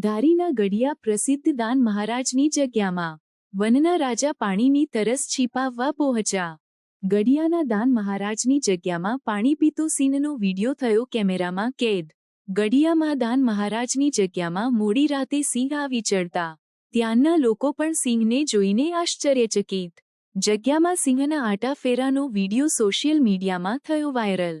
ધારીના ગઢિયા પ્રસિદ્ધ દાન મહારાજની જગ્યામાં વનના રાજા પાણીની તરસ છીપાવવા પહોંચ્યા. ગઢિયાના દાન મહારાજની જગ્યામાં પાણી પીતો સીનનો વિડિયો થયો કેમેરામાં કેદ. ગઢિયામાં દાન મહારાજની જગ્યામાં મોડી રાતે સિંહ આવી ચડતા. ત્યાંના લોકો પણ સિંહને જોઈને આશ્ચર્યચકિત. જગ્યામાં સિંહના આટા ફેરાનો વિડિયો સોશિયલ મીડિયામાં થયો વાયરલ.